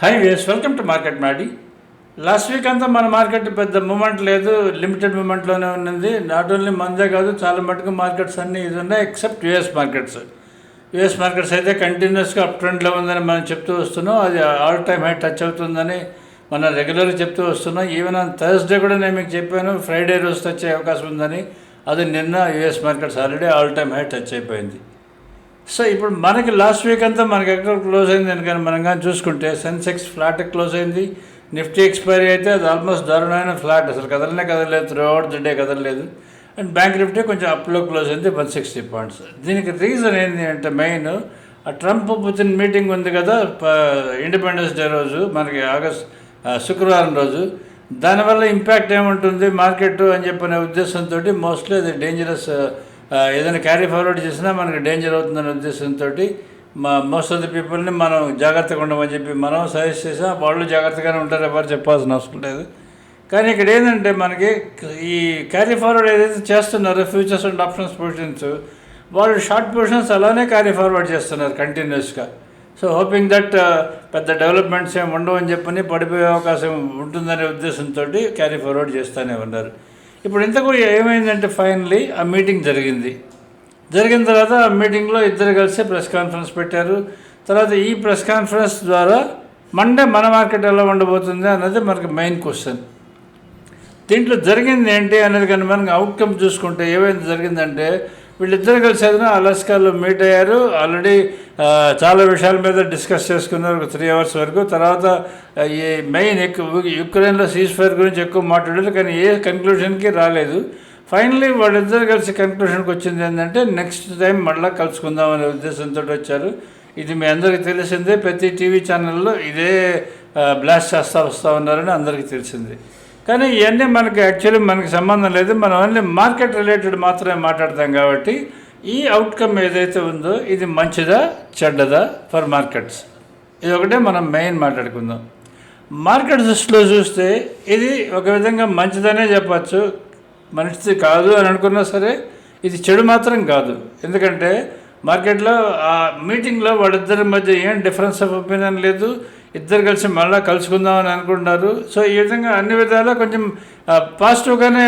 Hi guys welcome to market మాడి last week అంతా మన మార్కెట్ పెద్ద మూమెంట్ లేదు లిమిటెడ్ మూమెంట్లోనే ఉన్నది. నాట్ ఓన్లీ మందే కాదు చాలా మటుకు మార్కెట్స్ అన్నీ ఇది ఉన్నాయి except US markets US markets అయితే కంటిన్యూస్గా అప్ ట్రెండ్లో ఉందని మనం చెప్తూ వస్తున్నాం. అది ఆల్ టైమ్ హై టచ్ అవుతుందని మనం రెగ్యులర్గా చెప్తూ వస్తున్నాం. ఈవెన్ ఆన్ థర్స్డే కూడా నేను మీకు చెప్పాను ఫ్రైడే రోజు టచ్ అయ్యే అవకాశం ఉందని. అది నిన్న US markets already all time high touch అయిపోయింది. సో ఇప్పుడు మనకి లాస్ట్ వీక్ అంతా మనకి ఎక్కడ క్లోజ్ అయింది అని కానీ మనం కానీ చూసుకుంటే సెన్సెక్స్ ఫ్లాట్ క్లోజ్ అయింది. నిఫ్టీ ఎక్స్పైరీ అయితే అది ఆల్మోస్ట్ దారుణమైన ఫ్లాట్. అసలు కదలనే కదలలేదు. త్రూ అవుట్ ద డే కదలలేదు. అండ్ బ్యాంక్ నిఫ్టీ కొంచెం అప్లో క్లోజ్ అయింది వన్ సిక్స్టీ పాయింట్స్. దీనికి రీజన్ ఏంటి అంటే మెయిన్ ఆ ట్రంప్ పుతిన్ మీటింగ్ ఉంది కదా ఇండిపెండెన్స్ డే రోజు మనకి ఆగస్ట్ శుక్రవారం రోజు. దానివల్ల ఇంపాక్ట్ ఏముంటుంది? మార్కెట్ అని చెప్పిన ఉద్దేశంతో మోస్ట్లీ అది డేంజరస్ ఏదైనా క్యారీ ఫార్వర్డ్ చేసినా మనకి డేంజర్ అవుతుందనే ఉద్దేశంతో మా మోస్ట్ ఆఫ్ ది పీపుల్ని మనం జాగ్రత్తగా ఉండమని చెప్పి మనం సజెస్ట్ చేసాం వాళ్ళు జాగ్రత్తగానే ఉంటారు ఎవరు చెప్పాల్సిన అవసరం లేదు. కానీ ఇక్కడ ఏంటంటే మనకి ఈ క్యారీ ఫార్వర్డ్ ఏదైతే చేస్తున్నారో ఫ్యూచర్స్ అండ్ ఆప్షన్స్ పొజిషన్స్ వాళ్ళు షార్ట్ పొజిషన్స్ అలానే క్యారీ ఫార్వర్డ్ చేస్తున్నారు కంటిన్యూస్గా సో హోపింగ్ దట్ పెద్ద డెవలప్మెంట్స్ ఏమి ఉండవు అని చెప్పని పడిపోయే అవకాశం ఉంటుందనే ఉద్దేశంతో క్యారీ ఫార్వర్డ్ చేస్తూనే ఉన్నారు. ఇప్పుడు ఇంతకు ఏమైందంటే ఫైనలీ ఆ మీటింగ్ జరిగింది. జరిగిన తర్వాత ఆ మీటింగ్లో ఇద్దరు కలిసి ప్రెస్ కాన్ఫరెన్స్ పెట్టారు. తర్వాత ఈ ప్రెస్ కాన్ఫరెన్స్ ద్వారా మండే మన మార్కెట్ ఎలా ఉండబోతుంది అన్నది మనకి మెయిన్ క్వశ్చన్ దీంట్లో జరిగింది ఏంటి అనేది కానీ మనకి అవుట్కమ్ చూసుకుంటే ఏమైంది జరిగిందంటే వీళ్ళిద్దరు కలిసి ఏదైనా అలస్కాలో మీట్ అయ్యారు. ఆల్రెడీ చాలా విషయాల మీద డిస్కస్ చేసుకున్నారు ఒక త్రీ అవర్స్ వరకు. తర్వాత ఈ మెయిన్ ఎక్కువ యుక్రెయిన్లో సీజ్ ఫైర్ గురించి ఎక్కువ మాట్లాడారు కానీ ఏ కన్క్లూషన్కి రాలేదు. ఫైనలీ వాళ్ళిద్దరు కలిసి కన్క్లూషన్కి వచ్చింది ఏంటంటే నెక్స్ట్ టైం మళ్ళీ కలుసుకుందాం అనే ఉద్దేశంతో వచ్చారు. ఇది మీ అందరికీ తెలిసిందే. ప్రతి టీవీ ఛానల్లో ఇదే బ్లాస్ట్ చేస్తూ వస్తూ ఉన్నారని అందరికీ తెలిసింది. కానీ ఇవన్నీ మనకి యాక్చువల్లీ మనకి సంబంధం లేదు. మనం ఓన్లీ మార్కెట్ రిలేటెడ్ మాత్రమే మాట్లాడతాం కాబట్టి ఈ అవుట్కమ్ ఏదైతే ఉందో ఇది మంచిదా చెడ్డదా ఫర్ మార్కెట్స్ ఇది ఒకటే మనం మెయిన్ మాట్లాడుకుందాం. మార్కెట్ దృష్టిలో చూస్తే ఇది ఒక విధంగా మంచిదనే చెప్పచ్చు. మనిషి కాదు అని అనుకున్నా సరే ఇది చెడు మాత్రం కాదు. ఎందుకంటే మార్కెట్లో ఆ మీటింగ్లో వాళ్ళిద్దరి మధ్య ఏం డిఫరెన్స్ ఆఫ్ ఒపీనియన్ లేదు. ఇద్దరు కలిసి మళ్ళీ కలుసుకుందాం అని అనుకుంటున్నారు. సో ఈ విధంగా అన్ని విధాలా కొంచెం పాజిటివ్గానే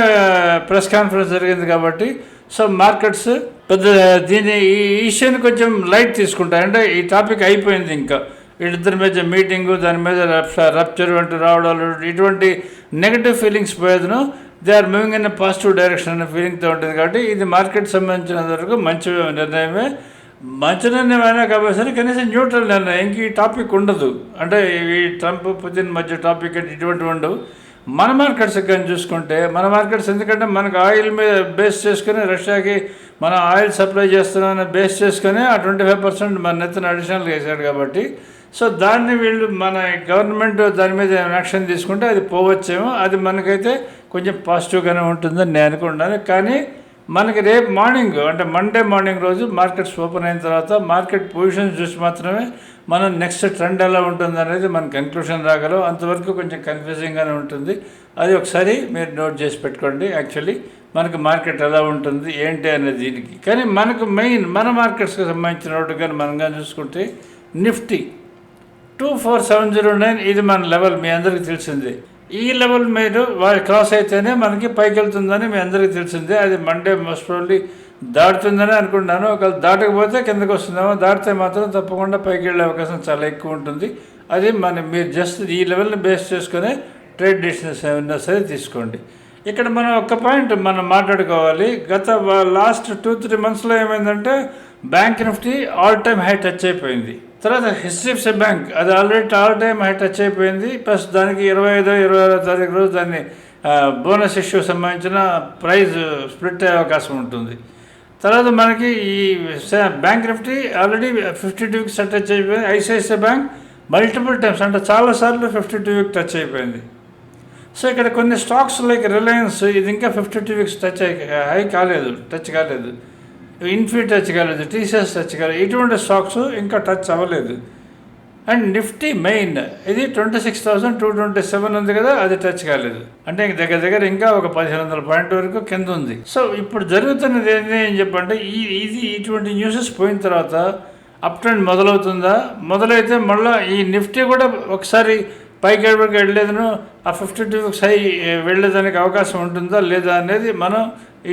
ప్రెస్ కాన్ఫరెన్స్ జరిగింది కాబట్టి సో మార్కెట్స్ పెద్ద దీని ఈ ఇష్యూని కొంచెం లైట్ తీసుకుంటారు. అంటే ఈ టాపిక్ అయిపోయింది ఇంకా. వీళ్ళిద్దరి మీద మీటింగు దాని మీద రప్చర్ వంటి రావడాలు ఇటువంటి negative feelings పోయేదను. They are moving in positive direction అనే ఫీలింగ్తో ఉంటుంది కాబట్టి ఇది మార్కెట్ సంబంధించినంత వరకు మంచి నిర్ణయమే. మంచి నిర్ణయమైనా కాబట్టి సరే కనీసం న్యూట్రల్ నిర్ణయం ఇంక ఈ టాపిక్ ఉండదు. అంటే ఈ ట్రంప్ పుతిన్ మధ్య టాపిక్ అంటే ఇటువంటి ఉండవు. మన మార్కెట్స్ కానీ చూసుకుంటే మన మార్కెట్స్ ఎందుకంటే మనకు ఆయిల్ మీద బేస్ చేసుకుని రష్యాకి మన ఆయిల్ సప్లై చేస్తున్నామని బేస్ చేసుకుని ఆ ట్వంటీ ఫైవ్ పర్సెంట్ మన నెత్తిన అడిషనల్గా వేసాడు కాబట్టి. సో దాన్ని వీళ్ళు మన గవర్నమెంట్ దాని మీద యాక్షన్ తీసుకుంటే అది పోవచ్చేమో. అది మనకైతే కొంచెం పాజిటివ్గానే ఉంటుందని నేను అనుకుంటున్నాను. కానీ మనకి రేపు మార్నింగ్ అంటే మండే మార్నింగ్ రోజు మార్కెట్స్ ఓపెన్ అయిన తర్వాత మార్కెట్ పొజిషన్స్ చూసి మాత్రమే మనం నెక్స్ట్ ట్రెండ్ ఎలా ఉంటుంది అనేది మన కన్క్లూషన్ రాగలం. అంతవరకు కొంచెం కన్ఫ్యూజింగ్గానే ఉంటుంది. అది ఒకసారి మీరు నోట్ చేసి పెట్టుకోండి. యాక్చువల్లీ మనకు మార్కెట్ ఎలా ఉంటుంది ఏంటి అనేది దీనికి. కానీ మనకు మెయిన్ మన మార్కెట్స్కి సంబంధించిన రోడ్డు కానీ మనం కానీ చూసుకుంటే Nifty two four seven zero nine ఇది మన లెవెల్ మీ అందరికీ తెలిసిందే. ఈ లెవెల్ మీరు వారి క్రాస్ అయితేనే మనకి పైకి వెళ్తుందని మీ అందరికీ తెలిసిందే. అది మండే మోస్ట్ ప్రాబ్లీ దాటుతుందని అనుకుంటున్నాను. ఒకవేళ దాటకపోతే కిందకు వస్తుందేమో. దాటితే మాత్రం తప్పకుండా పైకి వెళ్ళే అవకాశం చాలా ఎక్కువ ఉంటుంది. అది మన మీరు జస్ట్ ఈ లెవెల్ని బేస్ చేసుకొని ట్రేడ్ డిసిషన్స్ ఏమైనా సరే తీసుకోండి. ఇక్కడ మనం ఒక పాయింట్ మనం మాట్లాడుకోవాలి. గత లాస్ట్ టూ త్రీ మంత్స్లో ఏమైందంటే bank Nifty all time high touch అయిపోయింది. తర్వాత హెచ్డిఎఫ్సి బ్యాంక్ అది already all time high touch అయిపోయింది. ప్లస్ దానికి ఇరవై ఐదో ఇరవై ఆరో తారీఖు రోజు దాన్ని బోనస్ ఇష్యూ సంబంధించిన ప్రైజ్ స్ప్లిట్ అయ్యే అవకాశం ఉంటుంది. తర్వాత మనకి ఈ bank Nifty already fifty two weeks touch అయిపోయింది. ఐసిఐసిఐ బ్యాంక్ మల్టిపుల్ టైమ్స్ అంటే చాలాసార్లు ఫిఫ్టీ టూ వీక్ టచ్ అయిపోయింది. సో ఇక్కడ కొన్ని స్టాక్స్ లైక్ రిలయన్స్ ఇది ఇంకా ఫిఫ్టీ టూ వీక్స్ టచ్ అయ్యి హై కాలేదు టచ్ కాలేదు. ఇన్ఫీ టచ్ కాలేదు టీసీఎస్ టచ్ కాలేదు ఇటువంటి స్టాక్స్ ఇంకా టచ్ అవ్వలేదు. అండ్ నిఫ్టీ మెయిన్ ఇది twenty six thousand two twenty seven ఉంది కదా అది టచ్ కాలేదు. అంటే ఇంక దగ్గర దగ్గర ఇంకా ఒక పదిహేను వందల పాయింట్ వరకు కింద ఉంది. సో ఇప్పుడు జరుగుతున్నది ఏంటి అని చెప్పంటే ఈ ఇది ఇటువంటి న్యూసెస్ పోయిన తర్వాత అప్ ట్రెండ్ మొదలవుతుందా? మొదలైతే మళ్ళీ ఈ నిఫ్టీ కూడా ఒకసారి పైకి ఎక్కడికి వెళ్ళలేదును ఆ ఫిఫ్టీ టూ హై వెళ్ళేదానికి అవకాశం ఉంటుందా లేదా అనేది మనం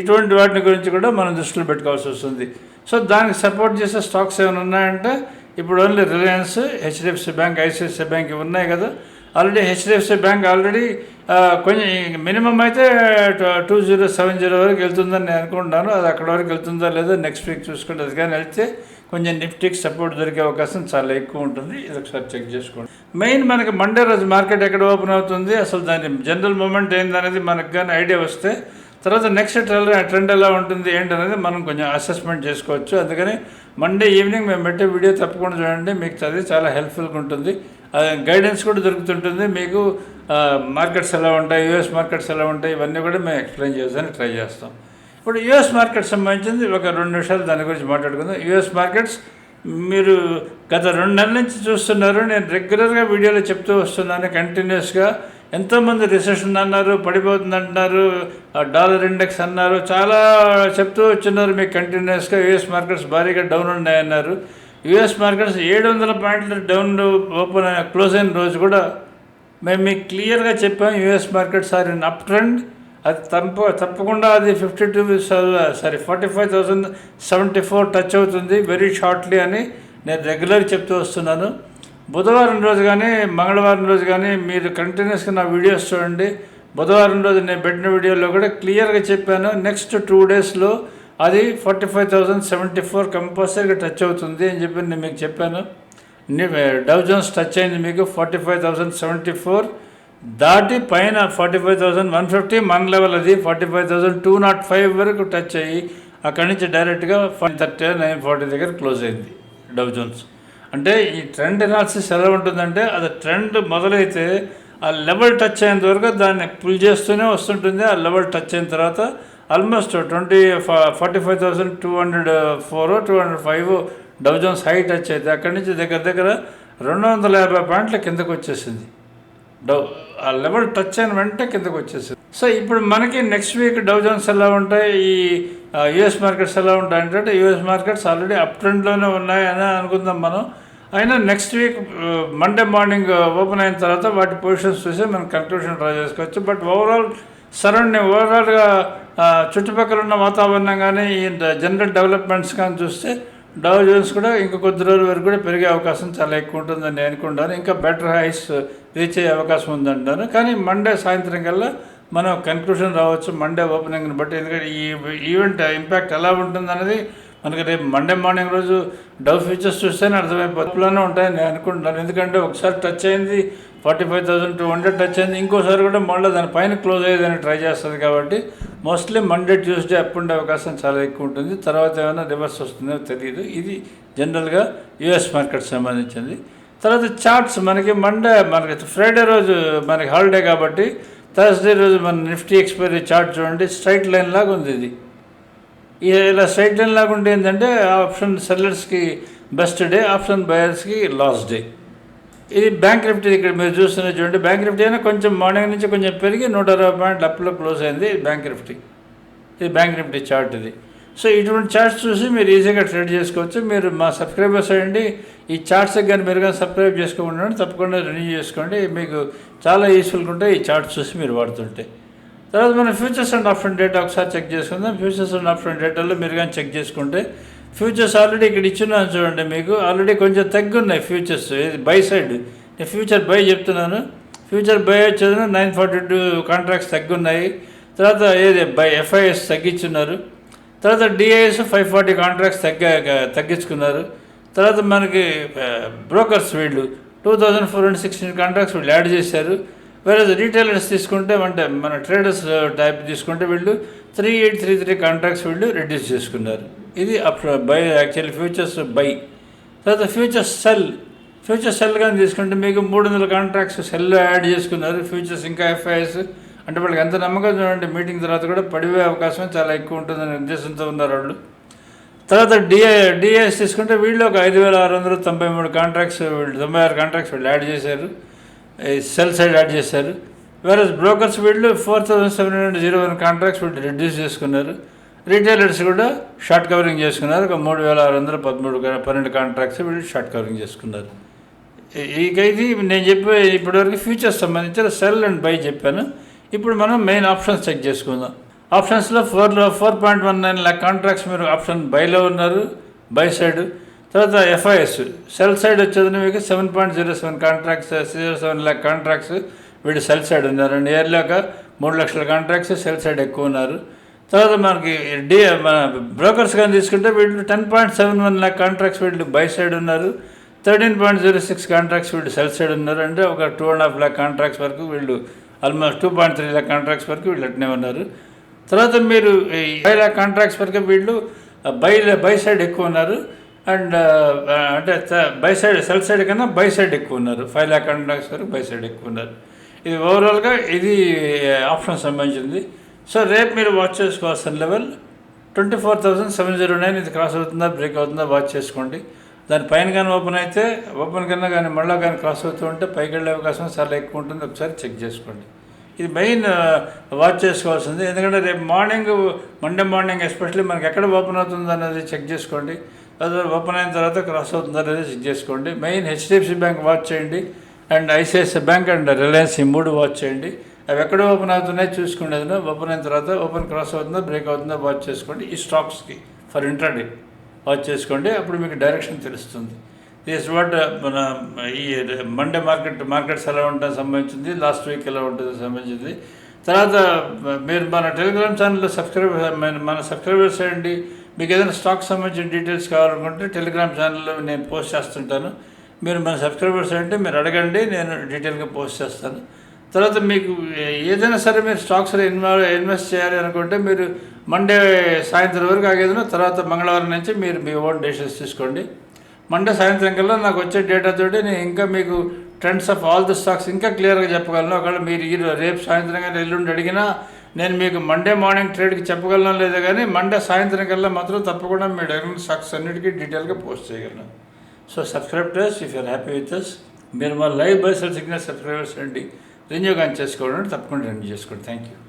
ఇటువంటి వాటిని గురించి కూడా మనం దృష్టిలో పెట్టుకోవాల్సి వస్తుంది. సో దానికి సపోర్ట్ చేసే స్టాక్స్ ఏమైనా ఉన్నాయంటే ఇప్పుడు only Reliance HDFC bank ICICI bank ఇవి ఉన్నాయి కదా. ఆల్రెడీ హెచ్డిఎఫ్సి బ్యాంక్ ఆల్రెడీ కొంచెం మినిమం అయితే టూ జీరో సెవెన్ జీరో వరకు వెళ్తుందని నేను అనుకుంటున్నాను. అది అక్కడ వరకు వెళ్తుందా లేదా నెక్స్ట్ వీక్ చూసుకుంటే అది కానీ వెళ్తే కొంచెం నిఫ్టీకి సపోర్ట్ దొరికే అవకాశం చాలా ఎక్కువ ఉంటుంది. ఇది ఒకసారి చెక్ చేసుకోండి. మెయిన్ మనకి మండే రోజు మార్కెట్ ఎక్కడ ఓపెన్ అవుతుంది? అసలు దాని జనరల్ మూమెంట్ ఏందనేది మనకు కానీ ఐడియా వస్తే తర్వాత నెక్స్ట్ ట్రెండ్ ట్రెండ్ ఎలా ఉంటుంది ఏంటి అనేది మనం కొంచెం అసెస్మెంట్ చేసుకోవచ్చు. అందుకని మండే ఈవినింగ్ మేము పెట్టే వీడియో తప్పకుండా చూడండి. మీకు అది చాలా హెల్ప్ఫుల్గా ఉంటుంది. గైడెన్స్ కూడా దొరుకుతుంటుంది. మీకు మార్కెట్స్ ఎలా ఉంటాయి యూఎస్ మార్కెట్స్ ఎలా ఉంటాయి ఇవన్నీ కూడా మేము ఎక్స్ప్లెయిన్ చేసేదానికి ట్రై చేస్తాం. ఇప్పుడు యుఎస్ మార్కెట్ సంబంధించింది ఒక రెండు నిమిషాలు దాని గురించి మాట్లాడుకుందాం. యుఎస్ మార్కెట్స్ మీరు గత రెండు నెలల నుంచి చూస్తున్నారు. నేను రెగ్యులర్గా వీడియోలో చెప్తూ వస్తున్నాను కంటిన్యూస్గా ఎంతోమంది రిసెషన్ అన్నారు పడిపోతుంది అంటున్నారు డాలర్ ఇండెక్స్ అన్నారు చాలా చెప్తూ వచ్చినారు మీకు కంటిన్యూస్గా యుఎస్ మార్కెట్స్ భారీగా డౌన్ ఉన్నాయన్నారు. యుఎస్ మార్కెట్స్ ఏడు వందల పాయింట్లు డౌన్ ఓపెన్ క్లోజ్ అయిన రోజు కూడా మేము మీకు క్లియర్గా చెప్పాం US markets are in up trend. అది తప్ప తప్పకుండా అది fifty two sorry forty five thousand seventy four touch అవుతుంది వెరీ షార్ట్లీ అని నేను రెగ్యులర్ చెప్తూ వస్తున్నాను. బుధవారం రోజు కానీ మంగళవారం రోజు కానీ మీరు కంటిన్యూస్గా నా వీడియోస్ చూడండి. బుధవారం రోజు నేను పెట్టిన వీడియోలో కూడా క్లియర్గా చెప్పాను. నెక్స్ట్ టూ డేస్లో అది forty five thousand seventy four కంపల్సరీగా టచ్ అవుతుంది అని చెప్పి నేను మీకు చెప్పాను. డౌజన్స్ టచ్ అయింది మీకు forty five thousand seventy four దాటి పైన forty five thousand one fifty మన లెవెల్ అది forty five thousand two naught five వరకు టచ్ అయ్యి అక్కడి నుంచి డైరెక్ట్గా ఫైవ్ థర్టీ నైన్ ఫార్టీ దగ్గర క్లోజ్ అయింది డవ్ జోన్స్ అంటే ఈ ట్రెండ్ ఎనాలిసిస్ ఎలా ఉంటుందంటే అది ట్రెండ్ మొదలైతే ఆ లెవెల్ టచ్ అయినంత వరకు దాన్ని పుల్ చేస్తూనే వస్తుంటుంది. ఆ లెవెల్ టచ్ అయిన తర్వాత almost twenty forty five thousand two hundred four two hundred five Dow Jones high touch అయితే అక్కడి నుంచి దగ్గర దగ్గర రెండు వందల యాభై పాయింట్ల కిందకు వచ్చేసింది. డౌ ఆ లెవెల్ టచ్ అయిన వెంటనే కిందకు వచ్చేసింది. సో ఇప్పుడు మనకి నెక్స్ట్ వీక్ డౌజన్స్ ఎలా ఉంటాయి? ఈ యుఎస్ మార్కెట్స్ ఎలా ఉంటాయి అంటే యుఎస్ మార్కెట్స్ ఆల్రెడీ అప్ ట్రెండ్లోనే ఉన్నాయని అనుకుందాం మనం. అయినా next week Monday morning open అయిన తర్వాత వాటి పొజిషన్స్ చూసి మనం కన్క్లూషన్ డ్రా చేసుకోవచ్చు. బట్ ఓవరాల్ సరౌండింగ్ ఓవరాల్గా చుట్టుపక్కల ఉన్న వాతావరణం కానీ ఈ జనరల్ డెవలప్మెంట్స్ కానీ చూస్తే డౌ జోన్స్ కూడా ఇంకా కొద్ది రోజుల వరకు కూడా పెరిగే అవకాశం చాలా ఎక్కువ ఉంటుందని నేను అనుకుంటాను. ఇంకా బెటర్ హైస్ రీచ్ అయ్యే అవకాశం ఉందంటాను. కానీ మండే సాయంత్రం కల్లా మనం కన్క్లూషన్ రావచ్చు. మండే ఓపెనింగ్ని బట్టి. ఎందుకంటే ఈ ఈవెంట్ ఇంపాక్ట్ uh, ఎలా ఉంటుంది అనేది మనకి రేపు మండే మార్నింగ్ రోజు డవ్ ఫ్యూచర్స్ చూస్తేనే అర్థమైపోతులోనే ఉంటాయని నేను అనుకుంటున్నాను. ఎందుకంటే ఒకసారి టచ్ అయింది forty five thousand two hundred touch అయింది. ఇంకోసారి కూడా మళ్ళీ దాని పైన క్లోజ్ అయ్యేదని ట్రై చేస్తుంది కాబట్టి మోస్ట్లీ మండే ట్యూస్డే అప్ ఉండే అవకాశం చాలా ఎక్కువ ఉంటుంది. తర్వాత ఏమైనా రివర్స్ వస్తుందో తెలియదు ఇది జనరల్గా యుఎస్ మార్కెట్ సంబంధించింది. తర్వాత చార్ట్స్ మనకి మండే మనకి ఫ్రైడే రోజు మనకి హాలిడే కాబట్టి థర్స్డే రోజు మన నిఫ్టీ ఎక్స్పైరీ చార్ట్ చూడండి. స్ట్రైట్ లైన్ లాగా ఉంది ఇది. ఇలా స్ట్రైట్ లైన్ లాగా ఉంటే ఏంటంటే ఆప్షన్ సెల్లర్స్కి బెస్ట్ డే ఆప్షన్ బయర్స్కి లాస్ట్ డే. ఇది బ్యాంక్ నిఫ్టీ ఇక్కడ మీరు చూస్తున్న చూడండి బ్యాంక్ నిఫ్టీ అయినా కొంచెం మార్నింగ్ నుంచి కొంచెం పెరిగి నూట అరవై పాయింట్లు అప్లో క్లోజ్ అయింది బ్యాంక్ నిఫ్టీ. ఇది బ్యాంక్ నిఫ్టీ చార్ట్ ఇది. సో ఇటువంటి చార్ట్స్ చూసి మీరు ఈజీగా ట్రేడ్ చేసుకోవచ్చు. మీరు మా సబ్స్క్రైబర్స్ అయ్యండి. ఈ చార్ట్స్ కానీ మీరు కానీ సబ్స్క్రైబ్ చేసుకోకుండా తప్పకుండా రెన్యూ చేసుకోండి. మీకు చాలా యూస్ఫుల్గా ఉంటాయి ఈ చార్ట్స్ చూసి మీరు వాడుతుంటే. తర్వాత మనం ఫ్యూచర్స్ అండ్ ఆప్షన్ డేటా ఒకసారి చెక్ చేసుకుందాం. ఫ్యూచర్స్ అండ్ ఆప్షన్ డేటాలో మీరు కానీ చెక్ చేసుకుంటే ఫ్యూచర్స్ ఆల్రెడీ ఇక్కడ ఇచ్చున్నాను చూడండి మీకు. ఆల్రెడీ కొంచెం తగ్గున్నాయి ఫ్యూచర్స్ బై సైడ్ నేను ఫ్యూచర్ బై చెప్తున్నాను. ఫ్యూచర్ బై వచ్చేది నైన్ ఫార్టీ టూ కాంట్రాక్ట్స్ తగ్గున్నాయి. తర్వాత ఏది? బై ఎఫ్ఐఎస్ తగ్గించున్నారు. తర్వాత డిఐఎస్ ఫైవ్ ఫార్టీ కాంట్రాక్ట్స్ తగ్గ తగ్గించుకున్నారు. తర్వాత మనకి బ్రోకర్స్ వీళ్ళు two thousand four hundred sixteen contracts వీళ్ళు యాడ్ చేశారు. వేరే రీటైలర్స్ తీసుకుంటే అంటే మన ట్రేడర్స్ టైప్ uh, తీసుకుంటే వీళ్ళు three eight three three contracts వీళ్ళు రెడ్యూస్ చేసుకున్నారు. ఇది up buy actually futures buy తర్వాత ఫ్యూచర్స్ సెల్ ఫ్యూచర్ సెల్ కానీ తీసుకుంటే మీకు మూడు వందల కాంట్రాక్ట్స్ సెల్ యాడ్ చేసుకున్నారు. ఫ్యూచర్స్ ఇంకా ఎఫ్ఐఎస్ అంటే వాళ్ళకి ఎంత నమ్మకం చూడండి మీటింగ్ తర్వాత కూడా పడిపోయే అవకాశం చాలా ఎక్కువ ఉంటుందనే ఉద్దేశంతో ఉన్నారు వాళ్ళు. తర్వాత డిఐ డిఐఎస్ తీసుకుంటే వీళ్ళు ఒక ఐదు వేల ఆరు వందల తొంభై మూడు కాంట్రాక్ట్స్ వీళ్ళు తొంభై ఆరు కాంట్రాక్ట్స్ వీళ్ళు యాడ్ చేశారు. సెల్ సైడ్ యాడ్ చేశారు. వేరే బ్రోకర్స్ వీళ్ళు four thousand seven hundred zero one contracts వీళ్ళు రిడ్యూస్ చేసుకున్నారు. రీటైలర్స్ కూడా షార్ట్ కవరింగ్ చేసుకున్నారు. ఒక మూడు వేల ఆరు వందల పదమూడు పన్నెండు కాంట్రాక్ట్స్ వీళ్ళు షార్ట్ కవరింగ్ చేసుకున్నారు. ఈ- ఇక ఇది నేను చెప్పే ఇప్పటివరకు ఫ్యూచర్స్ సంబంధించిన సెల్ అండ్ బై చెప్పాను. ఇప్పుడు మనం మెయిన్ ఆప్షన్స్ చెక్ చేసుకుందాం. ఆప్షన్స్లో ఫోర్లో four point one nine lakh contracts మీరు ఆప్షన్ బైలో ఉన్నారు. బై సైడ్ తర్వాత ఎఫ్ఐఎస్ సెల్ సైడ్ వచ్చేది మీకు seven point zero seven contracts zero seven lakh contracts వీళ్ళు సెల్ సైడ్ ఉన్నారు. రెండు ఒక మూడు లక్షల కాంట్రాక్ట్స్ సెల్ సైడ్ ఎక్కువ ఉన్నారు. తర్వాత మనకి డి మన బ్రోకర్స్ కానీ తీసుకుంటే వీళ్ళు ten point seven one lakh contracts వీళ్ళు బై సైడ్ ఉన్నారు. Thirteen point zero six contracts వీళ్ళు సెల్ సైడ్ ఉన్నారు. అంటే ఒక two and half lakh contracts వరకు వీళ్ళు almost two point three lakh contracts వరకు వీళ్ళు అట్నే ఉన్నారు. తర్వాత మీరు ఫైవ్ ల్యాక్ కాంట్రాక్ట్స్ వరకు వీళ్ళు బై బై సైడ్ ఎక్కువ ఉన్నారు. అండ్ అంటే బై సైడ్ సెల్ సైడ్ కన్నా బై సైడ్ ఎక్కువ ఉన్నారు. ఫైవ్ ల్యాక్ కాంట్రాక్ట్స్ వరకు బై సైడ్ ఎక్కువ ఉన్నారు. ఇది ఓవరాల్గా ఇది ఆప్షన్ సంబంధించింది. సో రేపు మీరు వాచ్ చేసుకోవాల్సిన level twenty four thousand seven zero nine. ఇది క్రాస్ అవుతుందా బ్రేక్ అవుతుందా వాచ్ చేసుకోండి. దాని పైన కానీ ఓపెన్ అయితే ఓపెన్ కన్నా కానీ మళ్ళీ కానీ క్రాస్ అవుతూ ఉంటే పైకి వెళ్ళే అవకాశం చాలా ఎక్కువ ఉంటుంది. ఒకసారి చెక్ చేసుకోండి. ఇది మెయిన్ వాచ్ చేసుకోవాల్సింది. ఎందుకంటే రేపు మార్నింగ్ మండే మార్నింగ్ ఎస్పెషల్లీ మనకి ఎక్కడ ఓపెన్ అవుతుంది అనేది చెక్ చేసుకోండి. అది ఓపెన్ అయిన తర్వాత క్రాస్ అవుతుందా అనేది చెక్ చేసుకోండి మెయిన్ హెచ్డిఎఫ్సి బ్యాంక్ వాచ్ చేయండి and ICICI bank and Reliance ఈ మూడు వాచ్ చేయండి అవి ఎక్కడ ఓపెన్ అవుతున్నాయో చూసుకోండి ఏదైనా ఓపెన్ అయిన తర్వాత ఓపెన్ క్రాస్ అవుతుందా బ్రేక్ అవుతుందా వాచ్ చేసుకోండి ఈ స్టాక్స్కి ఫర్ ఇంట్రాడే వాచ్ చేసుకోండి అప్పుడు మీకు డైరెక్షన్ తెలుస్తుంది దిస్ వాట్ మన ఈ మండే మార్కెట్ మార్కెట్స్ ఎలా ఉంటాయో సంబంధించింది లాస్ట్ వీక్ ఎలా ఉంటుందో సంబంధించింది తర్వాత మీరు మన టెలిగ్రామ్ ఛానల్లో సబ్స్క్రైబ్ మన- మన సబ్స్క్రైబర్స్ చేయండి మీకు ఏదైనా స్టాక్ సంబంధించిన డీటెయిల్స్ కావాలనుకుంటే టెలిగ్రామ్ ఛానల్లో నేను పోస్ట్ చేస్తుంటాను. మీరు మన సబ్స్క్రైబర్స్ అంటే మీరు అడగండి నేను డీటెయిల్గా పోస్ట్ చేస్తాను. తర్వాత మీకు ఏదైనా సరే మీరు స్టాక్స్లో ఇన్వాల్వ్ ఇన్వెస్ట్ చేయాలి అనుకుంటే మీరు మండే సాయంత్రం వరకు ఆగేదిన తర్వాత మంగళవారం నుంచి మీరు మీ ఓన్ డెసిషన్స్ తీసుకోండి. మండే సాయంత్రం కల్లా నాకు వచ్చే డేటా తోటి నేను ఇంకా మీకు trends of all the stocks ఇంకా క్లియర్గా చెప్పగలను. ఒకవేళ మీరు ఈ రేపు సాయంత్రం కానీ ఎల్లుండి అడిగినా నేను మీకు మండే మార్నింగ్ ట్రేడ్కి చెప్పగలను లేదా కానీ మండే సాయంత్రం కల్లా మాత్రం తప్పకుండా మీ అడిగిన స్టాక్స్ అన్నిటికీ డీటెయిల్గా పోస్ట్ చేయగలను. So subscribe if your happy with us మీరు మా live buy sell signal subscribers రండి రెన్యూ కానీ చేసుకోవడం తప్పకుండా రెన్యూ చేసుకోండి. Thank you